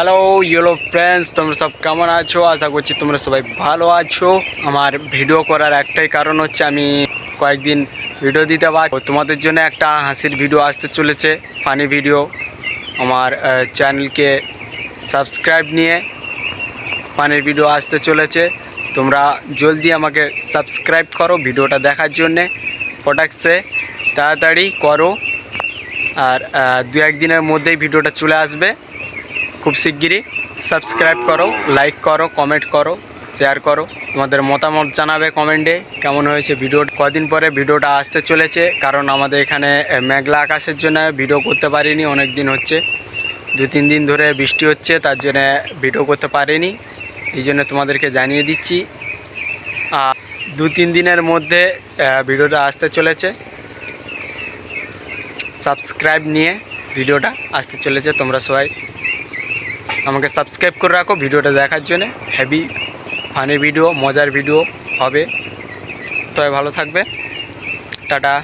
Hello yellow friends তোমরা সব কেমন আছো? আশা করছি তোমরা সবাই ভালো আছো। আমার ভিডিও করার একটাই কারণ হচ্ছে আমি কয়েকদিন ভিডিও দিতে পার তোমাদের জন্য একটা হাসির ভিডিও আসতে চলেছে ফানি ভিডিও আমার চ্যানেলকে সাবস্ক্রাইব নিয়ে ফানির ভিডিও আসতে চলেছে। তোমরা জলদি আমাকে সাবস্ক্রাইব করো ভিডিওটা দেখার জন্যে। প্রোডাক্টসে তাড়াতাড়ি করো। আর দু একদিনের মধ্যেই ভিডিওটা চলে আসবে। খুব শিগগিরই সাবস্ক্রাইব করো লাইক করো কমেন্ট করো শেয়ার করো। তোমাদের মতামত জানাবে কমেন্টে কেমন হয়েছে ভিডিও কদিন পরে ভিডিওটা আসতে চলেছে, কারণ আমাদের এখানে মেঘলা আকাশের জন্য ভিডিও করতে পারিনি অনেক দিন হচ্ছে। দু তিন দিন ধরে বৃষ্টি হচ্ছে, তার জন্য ভিডিও করতে পারিনি। এই জন্য তোমাদেরকে জানিয়ে দিচ্ছি। আর দু তিন দিনের মধ্যে ভিডিওটা আসতে চলেছে। সাবস্ক্রাইব নিয়ে ভিডিওটা আসতে চলেছে, তোমরা সবাই আমাকে সাবস্ক্রাইব করে রাখো, ভিডিওটা দেখার জন্য। হেভি ফানি ভিডিও মজার ভিডিও হবে। তবে ভালো থাকবে। টাটা।